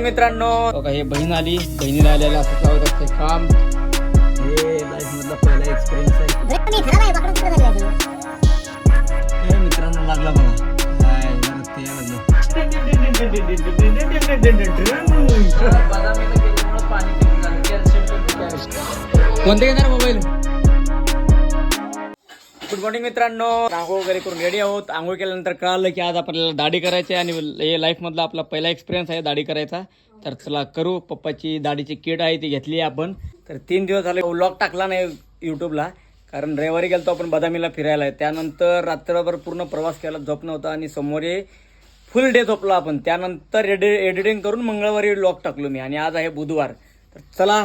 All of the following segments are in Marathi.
मित्रांनो. बघा हे बहीण आली. बहिणीला आलेला असं लावत असते काम. हे लाईफ मधला पहिला एक्सपिरियन्स आहे. मित्रांनो लागला बघा. ते लागलं. कोणते घेणार मोबाईल? मॉर्निंग मित्रांनो आंघोळ वगैरे करून रेडी आहोत. आंघोळ केल्यानंतर कळालं की आज आपल्याला दाढी करायची आहे आणि हे लाईफ मधला आपला पहिला एक्सपिरियन्स आहे दाढी करायचा. तर चला करू. पप्पाची दाढीची किट आहे ती घेतली आहे आपण. तर तीन दिवस झाले व्लॉग टाकला नाही युट्यूबला कारण रविवारी गेलतो आपण बदामीला फिरायला. त्यानंतर रात्रभर पूर्ण प्रवास केला झोप नव्हता आणि समोरे फुल डे झोपलो आपण. त्यानंतर एडि एडिटिंग करून मंगळवारी व्लॉग टाकलो मी. आणि आज आहे बुधवार. तर चला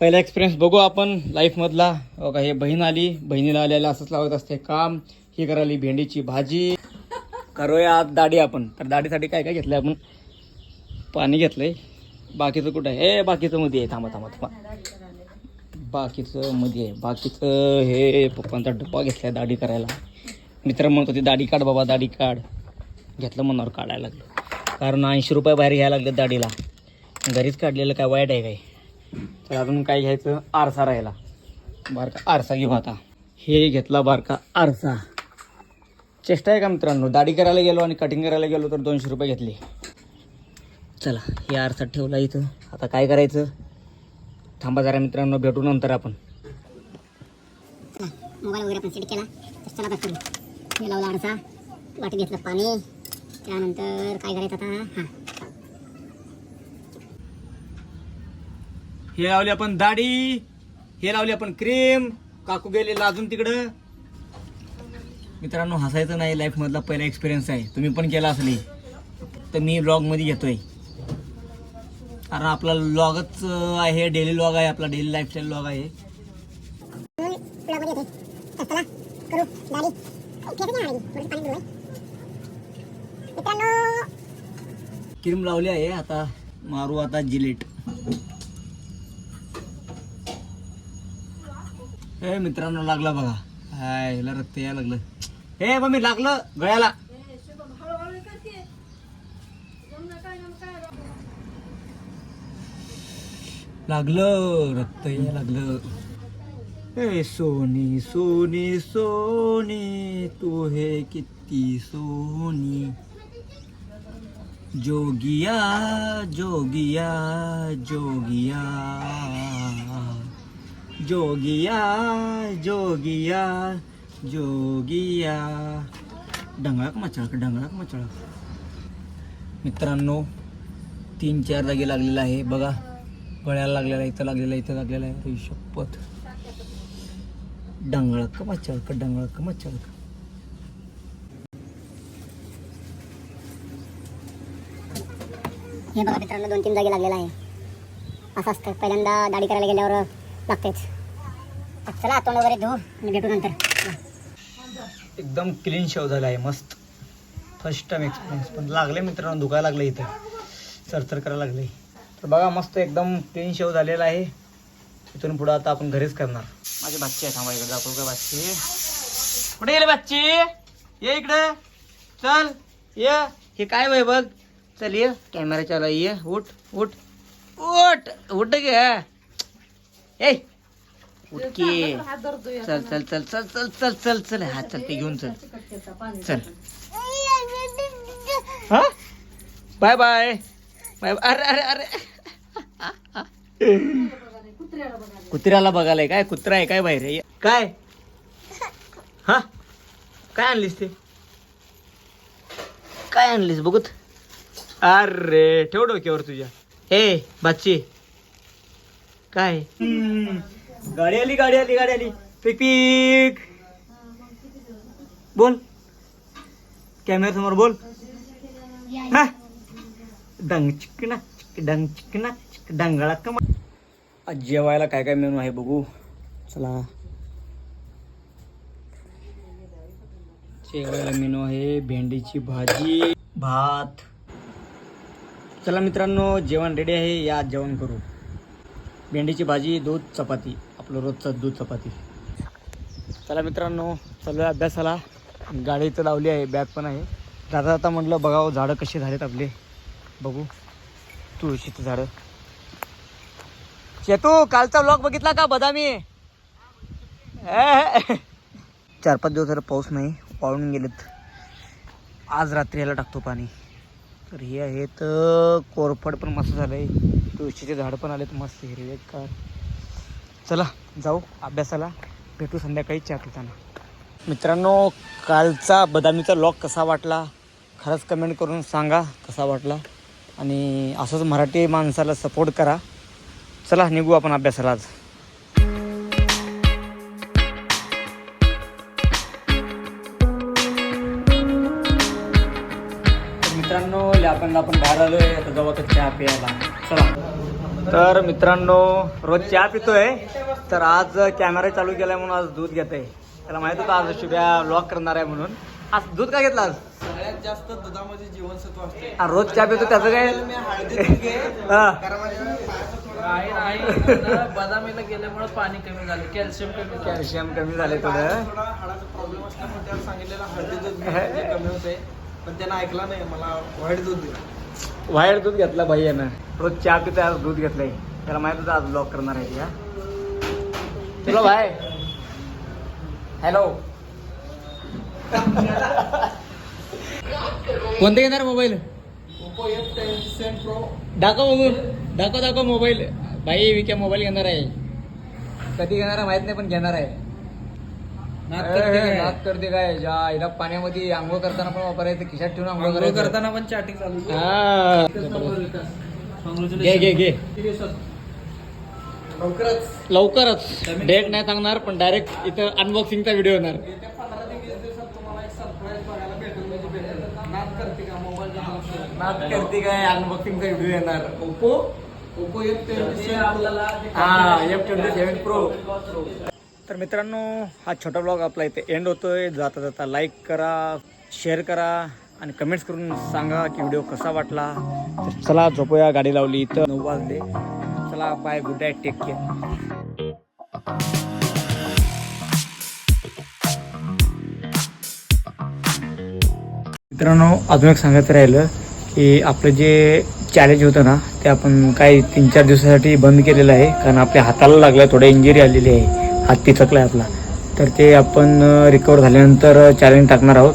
पहिला एक्सपिरियन्स बघू आपण लाईफमधला बघा हे बहीण आली. बहिणीला आलेला असंच लावत असते काम. ही करायली भेंडीची भाजी. करूया आज दाढी आपण. तर दाढीसाठी काय काय घेतलंय आपण? पाणी घेतलंय. बाकीचं कुठं आहे? हे बाकीचं मध्ये आहे. थांबा थांबा थांबा. बाकीचं मध्ये आहे. बाकीचं हे पप्पांचा डब्बा घेतलाय दाढी करायला. मित्र म्हणत होते दाढी काढ बाबा दाढी काढ. घेतलं मनावर काढायला लागलं. कारण ऐंशी रुपये बाहेर घ्यायला लागले दाढीला. घरीच काढलेलं काय वाईट आहे काय? तर अजून काय घ्यायचं? आरसा राहिला. बारका आरसा घेऊ आता. हे घेतला बारका आरसा. चेष्टा आहे का मित्रांनो? दाढी करायला गेलो आणि कटिंग करायला गेलो तर दोनशे रुपये घेतले. चला हे आरसा ठेवला इथं. आता काय करायचं? थांबा जरा मित्रांनो भेटू नंतर आपण. मोबाईल वगैरे आपण सेट केला. तर चला आता करू. हे लावला आरसा. वाटी घेतलं पाणी. त्यानंतर काय करायचं आता? हां. हे लावली आपण दाढी हे लावली आपण क्रीम. काकू गेलेला अजून तिकडं. मित्रांनो हसायचं नाही लाईफ मधला पहिला एक्सपिरियन्स आहे. तुम्ही पण केला असेल तर मी ब्लॉगमध्ये घेतोय. कारण आपला ब्लॉगच आहे डेली ब्लॉग आहे आपला डेली लाईफस्टाईल ब्लॉग आहे. क्रीम लावली आहे आता मारू आता जिलेट. हे मित्रांनो लागला बघा. हाय हिला रक्त यायला लागलं. हे मम्मी लागलं गळ्याला. लागलं रक्त यायला लागलं. हे सोनी सोनी सोनी तू हे किती सोनी. जोगिया जोगिया जोगिया. जोगिया जोगिया जोगिया. डंगळाक मचळक डंगळाक मचळक मित्रांनो तीन चार जागी लागलेला आहे. बघा गळ्याला लागलेला आहे, इथं लागलेला आहे, इथं लागलेला आहे. अरे शपथ. डंगळक मचळक डंगळक मचळक हे बघा मित्रांनो दोन तीन जागी लागलेला आहे. असं असतं. पहिल्यांदा दाढी करायला गेल्यावर लागतेच. चला तोंड वगैरे धुवू आणि भेटू नंतर. एकदम क्लीन शेव झाला आहे मस्त. फर्स्ट टाइम एक्सपिरियन्स पण लागले मित्रांनो दुखायला लागले इथं. सरसर करायला लागले. तर बघा मस्त एकदम क्लीन शेव झालेला आहे. इथून पुढं आता आपण घरीच करणार. माझे बच्चे आहे थांबा इकडे दाखवू का बच्चे कुठे गेले बच्चे ये इकडे. चल ये. हे काय वय बघ? चल ये. कॅमेरा चालू ये. उठ उठ. उठ. उठ गे ए उठ की चल चल चल चल चल चल चल चल हा चल ते घेऊन चल. चल. हा? Bye bye. बाय अरे अरे अरे. कुत्र्याला बघायला काय? कुत्रा आहे काय बाहेर? काय? हा? काय आणलीस ते? काय आणलीस बघत? अरे ठेव डोक्यावर तुझ्या. हे बच्ची काय? गाडी आली गाडी आली गाडी आली. पिक पिक. बोल. कॅमेरा समोर बोल. हा? डंग चिकना चिक डंग चिकना चिक डंगळा कमा आज जेवायला काय काय मेनू आहे बघू. चला. जेवायला मेनू आहे भेंडीची भाजी भात. चला मित्रांनो जेवण रेडी आहे या जेवण करू. भेंडीची भाजी दूध चपाती. आपलं रोजचं दूध चपाती. चला मित्रांनो चालूया अभ्यासाला. गाडी इथं लावली आहे बॅग पण आहे. जाता जाता म्हटलं बघावं झाडं कशी झालेत आपले. बघू. तुळशीचं झाडं. चेतू कालचा ब्लॉग बघितला का बदामी? चार पाच दिवस पाऊस नाही वाळून गेलेत. आज रात्री याला टाकतो पाणी. तर हे आहेत कोरफड पण मस्त झालं आहे तुळशीचे झाड पण आलेत मस्त हिरवेगार चला जाऊ अभ्यासाला. भेटू संध्याकाळी चहा पिताना. मित्रांनो कालचा बदामीचा लॉक कसा वाटला? खरंच कमेंट करून सांगा कसा वाटला. आणि असंच मराठी माणसाला सपोर्ट करा. चला निघू आपण अभ्यासाला आज. मित्रांनो आपण आपण बाहेर आलोय आता जाऊ आता चहा प्यायला. चला. तर मित्रांनो रोज चहा पितोय. तर आज कॅमेरा चालू केलाय म्हणून आज दूध घेत आहे त्याला माहीत होतं आज शुभ्या लॉक करणार आहे म्हणून. आज दूध का घेतला आज? सगळ्यात जास्त दुधामध्ये जीवनसत्व असते रोज चहा पितो त्याचं काय? हा. बदामीला गेल्यामुळे पाणी कमी झालं कॅल्शियम कमी झालं. कॅल्शियम कमी झाले थोडं. सांगितलेलं हळदी दूध घे, म्हणजे कमी होते पण त्यानं ऐकला नाही मला व्हाईट दूध दिलं. बाहेर दूध घेतला भाई यानं. रोज चहा पिता आज दूध घेतलंय. त्याला माहीत होतं आज लॉक करणार आहे या चलो भाय हॅलो. कोणते घेणार mobile? Oppo F ten pro दाखव बघू. दाखव दाखव मोबाईल. भाई विक्या मोबाईल घेणार आहे. कधी घेणार आहे माहीत नाही पण घेणार आहे. नाद करते काय? नाद करते काय? जा हिला पाण्यामध्ये आंघोळ करताना पण वापरायचं खिशात ठेवून आंघोळ आंघोळ करायचं. करताना पण चॅटिंग चालू. हा. घे घे घे? लवकरच. लवकरच. डेट नाही सांगणार पण डायरेक्ट इथं अनबॉक्सिंगचा व्हिडिओ येणार. येत्या पंधरा ते वीस दिवसात तुम्हाला एक सरप्राईज बघायला भेटेल म्हणजे भेटेल. नाद करते का मोबाईल नाद करते काय? अनबॉक्सिंगचा व्हिडिओ येणार. ओप्पो ओप्पो एफ आपल्याला ते हा एफ ट्वेंटी सेवन प्रो तर मित्रांनो हा छोटा ब्लॉग आपला इथे एंड होतोय. जाता जाता लाईक करा शेअर करा आणि कमेंट्स करून सांगा की व्हिडिओ कसा वाटला. तर चला झोपूया गाडी लावली इथं. नऊ वाजले. चला bye good night take care मित्रांनो अजून एक सांगायचं राहिलं की आपलं जे चॅलेंज होतं ना ते आपण काही तीन चार दिवसासाठी बंद केलेलं आहे. कारण आपल्या हाताला लागलं थोडं इंजुरी आलेली आहे. हात पिचकला आहे आपला. तर ते आपण रिकवर झाल्यानंतर चॅलेंज टाकणार आहोत.